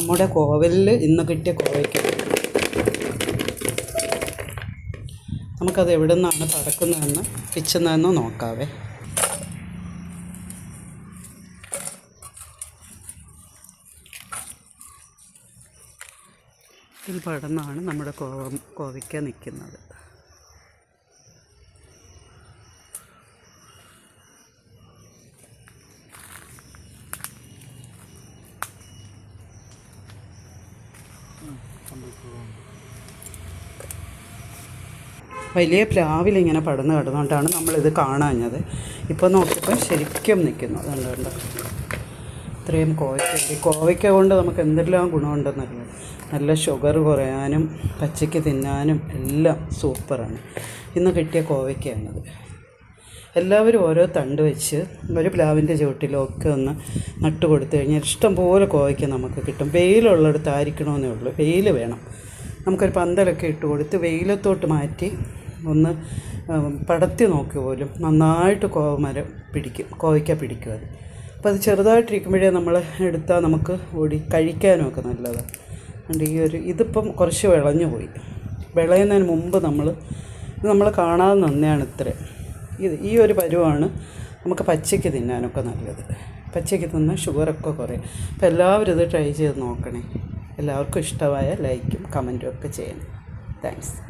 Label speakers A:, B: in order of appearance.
A: നമ്മുടെ കോവലിൽ ഇന്ന് കിട്ടിയ കോവയ്ക്ക്. നമുക്കത് എവിടെ നിന്നാണ് പറക്കുന്നതെന്ന് പിച്ചുന്നതെന്ന് നോക്കാവേ. ഇതിൽ പടന്നാണ് നമ്മുടെ കോവ കോവയ്ക്ക നിൽക്കുന്നത്. വലിയ പ്ലാവിലിങ്ങനെ പടന്ന് കിടന്നുകൊണ്ടാണ് നമ്മളിത് കാണാഞ്ഞത്. ഇപ്പോൾ നോക്കിയപ്പോൾ ശരിക്കും നിൽക്കുന്നു അതുകൊണ്ട് കണ്ടോ? ഇത്രയും കോവയ്ക്ക. കോവയ്ക്ക കൊണ്ട് നമുക്ക് എന്തെല്ലാം ഗുണമുണ്ടെന്നറിയാം? നല്ല ഷുഗർ കുറയാനും പച്ചയ്ക്ക് തിന്നാനും എല്ലാം സൂപ്പറാണ് ഇന്ന് കിട്ടിയ കോവയ്ക്കയാണത്. എല്ലാവരും ഓരോ തണ്ട് വെച്ച് ഒരു പ്ലാവിന്റെ ചുവട്ടിലൊക്കെ ഒന്ന് നട്ട് കൊടുത്തു കഴിഞ്ഞാൽ ഇഷ്ടം പോലെ കോവയ്ക്ക നമുക്ക് കിട്ടും. വെയിലുള്ളിടത്ത് ആയിരിക്കണമെന്നേ ഉള്ളൂ. വെയിൽ വേണം. നമുക്കൊരു പന്തലൊക്കെ ഇട്ട് കൊടുത്ത് വെയിലത്തോട്ട് മാറ്റി ഒന്ന് പടത്തി നോക്കി പോലും നന്നായിട്ട് കോവ മരം പിടിക്കും കോവയ്ക്ക പിടിക്കും അത്. അപ്പോൾ അത് ചെറുതായിട്ടിരിക്കുമ്പോഴേ നമ്മൾ എടുത്താൽ നമുക്ക് ഓടി കഴിക്കാനുമൊക്കെ നല്ലതാണ്. അതുകൊണ്ട് ഈ ഒരു ഇതിപ്പം കുറച്ച് വിളഞ്ഞു പോയി വിളയുന്നതിന് മുമ്പ് നമ്മൾ നമ്മൾ കാണാതെ നന്നെയാണ് ഇത്രയും. ഇത് ഈ ഒരു പരുവാണ് നമുക്ക് പച്ചയ്ക്ക് തിന്നാനൊക്കെ നല്ലത്. പച്ചയ്ക്ക് തിന്നാൽ ഷുഗറൊക്കെ കുറയും. അപ്പോൾ എല്ലാവരും ഇത് ട്രൈ ചെയ്ത് നോക്കണേ. എല്ലാവർക്കും ഇഷ്ടമായ ലൈക്കും കമന്റും ഒക്കെ ചെയ്യണം. താങ്ക്സ്.